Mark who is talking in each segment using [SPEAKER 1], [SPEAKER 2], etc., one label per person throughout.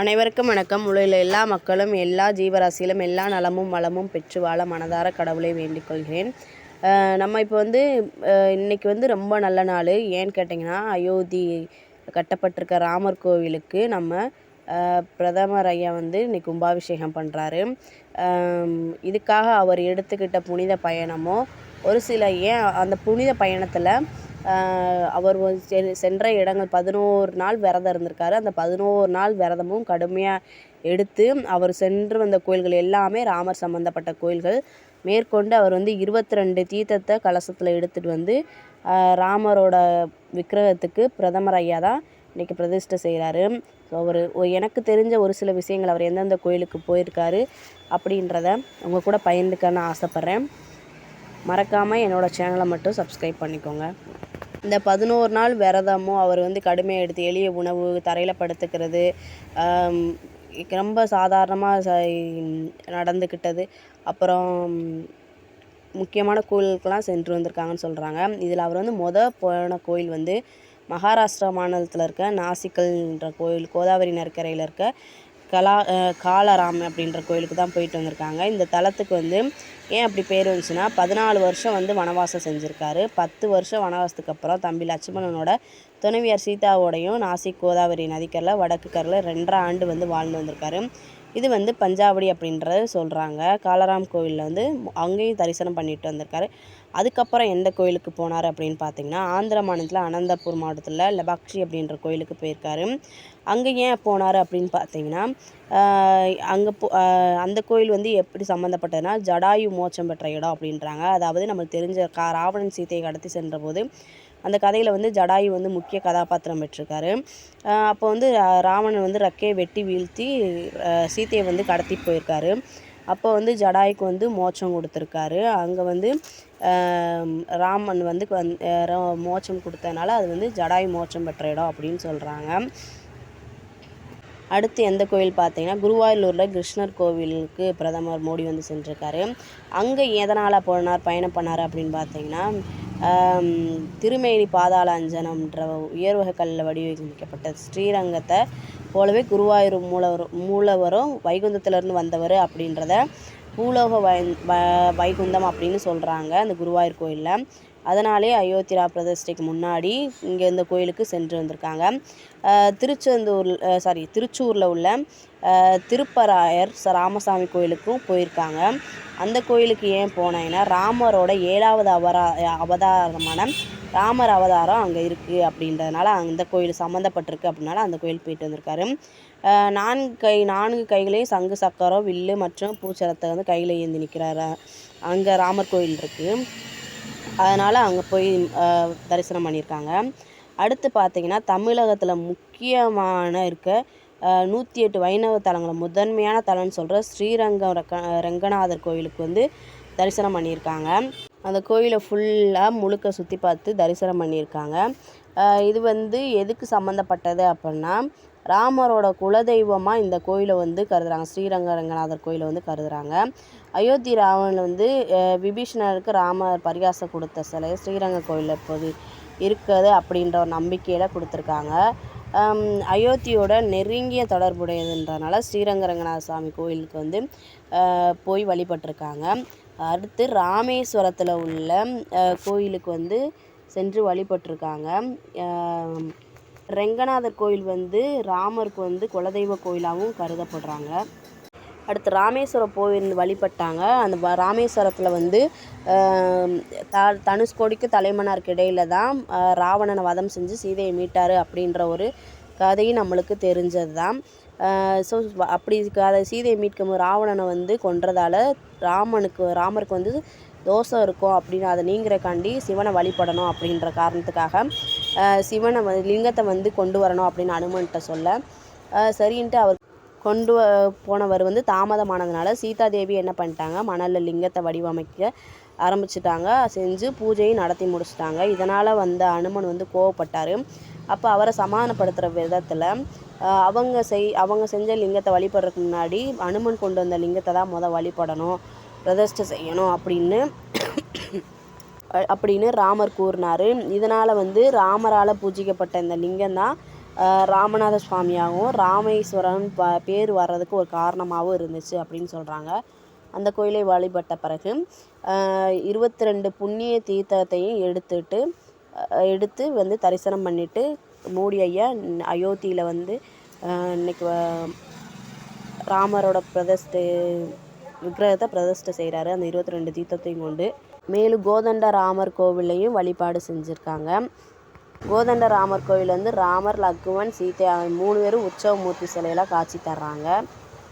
[SPEAKER 1] அனைவருக்கும் வணக்கம். உலகில் எல்லா மக்களும் எல்லா ஜீவராசியிலும் எல்லா நலமும் வளமும் பெற்று வாழ மனதார கடவுளை வேண்டிக் கொள்கிறேன். நம்ம இப்போ வந்து இன்றைக்கி வந்து ரொம்ப நல்ல நாள். ஏன்னு கேட்டிங்கன்னா அயோத்தி கட்டப்பட்டிருக்க ராமர் கோவிலுக்கு நம்ம பிரதமர் ஐயா வந்து இன்னைக்கு கும்பாபிஷேகம் பண்ணுறாரு இதுக்காக அவர் எடுத்துக்கிட்ட புனித பயணமோ ஒரு சில ஏன் அந்த புனித பயணத்தில் அவர் செ- சென்ற இடங்கள் பதினோரு நாள் விரதம் இருந்திருக்காரு. அந்த பதினோரு நாள் விரதமும் கடுமையாக எடுத்து அவர் சென்று வந்த கோயில்கள் எல்லாமே ராமர் சம்பந்தப்பட்ட கோயில்கள். மேற்கொண்டு அவர் வந்து இருபத்தி ரெண்டு தீர்த்தத்தை கலசத்தில் எடுத்துகிட்டு வந்து ராமரோட விக்கிரகத்துக்கு பிரதமர் ஐயா தான் இன்றைக்கி பிரதிஷ்டை செய்கிறாரு ஸோ அவர் எனக்கு தெரிஞ்ச ஒரு சில விஷயங்கள் அவர் எந்தெந்த கோயிலுக்கு போயிருக்காரு அப்படின்றத உங்கள் கூட பயந்துக்கன்னு ஆசைப்பட்றேன். மறக்காமல் என்னோடய சேனலை மட்டும் சப்ஸ்கிரைப் பண்ணிக்கோங்க. இந்த பதினோரு நாள் விரதமும் அவர் வந்து கடுமையாக எடுத்து எளிய உணவு தரையில் படுத்துக்கிறது ரொம்ப சாதாரணமாக நடந்துக்கிட்டது அப்புறம் முக்கியமான கோயிலுக்கெல்லாம் சென்று வந்திருக்காங்கன்னு சொல்கிறாங்க இதில் அவர் வந்து மொத போன கோயில் வந்து மகாராஷ்டிரா மாநிலத்தில் இருக்க நாசிக்கல்ன்ற கோயில் கோதாவரி நற்கரையில் இருக்க கலா காலராம் அப்படின்ற கோயிலுக்கு தான் போயிட்டு வந்திருக்காங்க. இந்த தலத்துக்கு வந்து ஏன் அப்படி பேர் வந்துச்சுன்னா பதினாலு வருஷம் வந்து வனவாசம் செஞ்சுருக்காரு. பத்து வருஷம் வனவாசத்துக்கு அப்புறம் தம்பி லட்சுமணனோட துணைவியார் சீதாவோடையும் நாசிக் கோதாவரி நதிக்கரில் வடக்கு கரில் ரெண்டரை ஆண்டு வந்து வாழ்ந்து வந்திருக்காரு. இது வந்து பஞ்சாவடி அப்படின்றத சொல்கிறாங்க காலராம் கோவிலில் வந்து அங்கேயும் தரிசனம் பண்ணிட்டு வந்திருக்காரு. அதுக்கப்புறம் எந்த கோயிலுக்கு போனார் அப்படின்னு பார்த்தீங்கன்னா ஆந்திர மாநிலத்தில் அனந்தபூர் மாவட்டத்தில் லபாக்ஷி அப்படின்ற கோயிலுக்கு போயிருக்காரு. அங்கே ஏன் போனார் அப்படின்னு பார்த்தீங்கன்னா அங்கே போ அந்த கோயில் வந்து எப்படி சம்மந்தப்பட்டதுன்னா ஜடாயு மோட்சம் பெற்ற இடம் அப்படின்றாங்க. அதாவது நம்மளுக்கு தெரிஞ்ச கா ராவணன் சீதையை கடத்தி சென்றபோது அந்த கதையில் வந்து ஜடாயு வந்து முக்கிய கதாபாத்திரம் பெற்றிருக்காரு. அப்போ வந்து ரா- ராவணன் வந்து ரக்கையை வெட்டி வீழ்த்தி சீத்தையை சீதையை வந்து கடத்தி போயிருக்காரு. அப்போ வந்து ஜடாய்க்கு வந்து மோட்சம் கொடுத்துருக்காரு. அங்கே வந்து ராமன் வந்து வந்- மோட்சம் கொடுத்ததுனால அது வந்து ஜடாய் மோட்சம் பெற்ற இடம் அப்படின்னு சொல்கிறாங்க அடுத்து எந்த கோவில் பார்த்தீங்கன்னா குருவாயூரில் கிருஷ்ணர் கோவிலுக்கு பிரதமர் மோடி வந்து சென்றிருக்காரு. அங்கே எதனால் போனார் பயணம் பண்ணார் அப்படின்னு பார்த்தீங்கன்னா திருமேனி பாதாள அஞ்சனம்ன்ற உயர்வக கல்லில் வடிவமைக்கப்பட்ட ஸ்ரீரங்கத்தை போலவே குருவாயூர் மூலவர் மூலவரும் வைகுந்தத்திலேருந்து வந்தவர் அப்படின்றத பூலோக வை வ- வைகுந்தம் அப்படின்னு சொல்கிறாங்க அந்த குருவாயூர் கோயிலில். அதனாலே அயோத்திரா பிரதிஷ்டைக்கு முன்னாடி இங்கே இந்த கோயிலுக்கு சென்று வந்திருக்காங்க. திருச்செந்தூர் சாரி திருச்சூரில் உள்ள திருப்பராயர் ராமசாமி கோயிலுக்கும் போயிருக்காங்க. அந்த கோயிலுக்கு ஏன் போனேன்னா ராமரோட ஏழாவது அவரா அவதாரமான ராமர் அவதாரம் அங்கே இருக்குது அப்படின்றதுனால அந்த கோயில் சம்மந்தப்பட்டிருக்கு அப்படின்னால அந்த கோயில் போயிட்டு வந்திருக்காரு. நான்கு கை நான்கு கைகளையும் சங்கு சக்கரம் வில்லு மற்றும் பூச்சரத்தை வந்து கையில் ஏந்தி நிற்கிறாரு அங்கே ராமர் கோயில் இருக்குது அதனால் அங்கே போய் தரிசனம் பண்ணியிருக்காங்க அடுத்து பார்த்தீங்கன்னா தமிழகத்தில் முக்கியமான இருக்க நூற்றி எட்டு வைணவ தலங்களை முதன்மையான தலம்னு சொல்கிற ஸ்ரீரங்கம் ரக்க ரங்கநாதர் கோயிலுக்கு வந்து தரிசனம் பண்ணியிருக்காங்க அந்த கோயிலை ஃபுல்லாக முழுக்க சுற்றி பார்த்து தரிசனம் பண்ணியிருக்காங்க இது வந்து எதுக்கு சம்மந்தப்பட்டது அப்படின்னா ராமரோட குலதெய்வமாக இந்த கோயிலை வந்து கருதுறாங்க. ஸ்ரீரங்க ரங்கநாதர் கோயிலை வந்து கருதுறாங்க. அயோத்தி ராவன் வந்து விபீஷணருக்கு ராமர் பரிகாசம் கொடுத்த சிலை ஸ்ரீரங்க கோயிலில் இப்போது இருக்குது அப்படின்ற ஒரு நம்பிக்கையில் கொடுத்துருக்காங்க. அயோத்தியோட நெருங்கிய தொடர்புடையதுன்றனால ஸ்ரீரங்க ரங்கநாத சாமி கோயிலுக்கு வந்து போய் வழிபட்டிருக்காங்க. அடுத்து ராமேஸ்வரத்தில் உள்ள கோயிலுக்கு வந்து சென்று வழிபட்டிருக்காங்க. ரெங்கநாதர் கோயில் வந்து ராமருக்கு வந்து குலதெய்வ கோயிலாகவும் கருதப்படுறாங்க. அடுத்து ராமேஸ்வரம் போயிருந்து வழிபட்டாங்க. அந்த ராமேஸ்வரத்தில் வந்து த தனுஷ்கோடிக்கு தலைமன்னாருக்கு இடையில தான் ராவணனை வதம் செஞ்சு சீதையை மீட்டார் அப்படின்ற ஒரு கதையும் நம்மளுக்கு தெரிஞ்சது தான் ஸோ அப்படி அதை சீதையை மீட்கும் போது ராவணனை வந்து கொன்றதால ராமனுக்கு ராமருக்கு வந்து தோஷம் இருக்கும் அப்படின்னு அதை நீங்கிறக்காண்டி சிவனை வழிபடணும் அப்படின்ற காரணத்துக்காக சிவனை வந்து லிங்கத்தை வந்து கொண்டு வரணும் அப்படின்னு அனுமன்கிட்ட சொல்ல. சரின்ட்டு அவர் கொண்டு வ- போனவர் வந்து தாமதமானதுனால சீதாதேவி என்ன பண்ணிட்டாங்க மணலில் லிங்கத்தை வடிவமைக்க ஆரம்பிச்சிட்டாங்க. செஞ்சு பூஜையும் நடத்தி முடிச்சிட்டாங்க. இதனால் வந்த அனுமன் வந்து கோவப்பட்டார். அப்போ அவரை சமாதானப்படுத்துகிற விதத்தில் அவங்க செய் அவங்க செஞ்ச லிங்கத்தை வழிபடுறதுக்கு முன்னாடி அனுமன் கொண்டு வந்த லிங்கத்தை தான் மொதல் வழிபடணும் பிரதிஷ்டை செய்யணும் அப்படின்னு அப்படின்னு ராமர் கூறினார். இதனால் வந்து ராமரால் பூஜிக்கப்பட்ட இந்த லிங்கம் தான் ராமநாத சுவாமியாகவும் ராமேஸ்வரன் ப பேர் வர்றதுக்கு ஒரு காரணமாகவும் இருந்துச்சு அப்படின்னு சொல்கிறாங்க அந்த கோயிலை வழிபட்ட பிறகு இருபத்தி ரெண்டு புண்ணிய தீர்த்தத்தையும் எடுத்துட்டு எடுத்து வந்து தரிசனம் பண்ணிவிட்டு மோடி ஐயா அயோத்தியில் வந்து இன்னைக்கு ராமரோட பிரதஸ்து விக்கிரகத்தை பிரதிஷ்டை செய்கிறாரு அந்த இருபத்தி ரெண்டு தீர்த்தத்தையும் கொண்டு மேலும் கோதண்ட ராமர் கோவிலையும் வழிபாடு செஞ்சுருக்காங்க. கோதண்ட ராமர் கோவில் வந்து ராமர் லக்குவன் சீதை மூணு பேரும் உற்சவமூர்த்தி சிலையெல்லாம் காட்சி தர்றாங்க.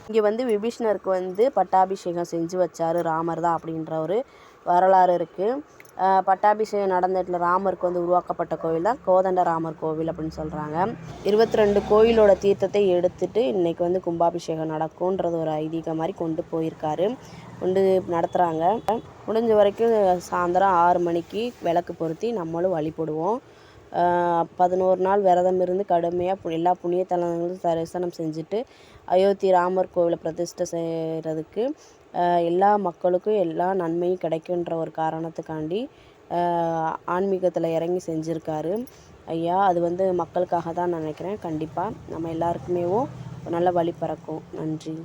[SPEAKER 1] இங்கே வந்து விபீஷ்ணருக்கு வந்து பட்டாபிஷேகம் செஞ்சு வச்சார் ராமர் தான் அப்படின்ற ஒரு வரலாறு இருக்குது பட்டாபிஷேகம் நடந்த இடத்துல ராமருக்கு வந்து உருவாக்கப்பட்ட கோவில் தான் கோதண்ட ராமர் கோவில் அப்படின்னு சொல்கிறாங்க இருபத்தி ரெண்டு கோயிலோட தீர்த்தத்தை எடுத்துட்டு இன்னைக்கு வந்து கும்பாபிஷேகம் நடக்கும்ன்றது ஒரு ஐதீகம் மாதிரி கொண்டு போயிருக்காரு. கொண்டு நடத்துகிறாங்க முடிஞ்ச வரைக்கும் சாயந்தரம் ஆறு மணிக்கு விளக்கு பொருத்தி நம்மளும் வழிபடுவோம் பதினோரு நாள் விரதம் இருந்து கடுமையாக எல்லா புண்ணிய தலங்களும் தரிசனம் செஞ்சுட்டு அயோத்தி ராமர் கோவிலை பிரதிஷ்டை செய்கிறதுக்கு எல்லா மக்களுக்கும் எல்லா நன்மையும் கிடைக்குன்ற ஒரு காரணத்துக்காண்டி ஆன்மீகத்தில் இறங்கி செஞ்சுருக்காரு. ஐயா அது வந்து மக்களுக்காக தான் நினைக்கிறேன். கண்டிப்பாக நம்ம எல்லாருக்குமேவும் நல்ல வழி பிறக்கும். நன்றி.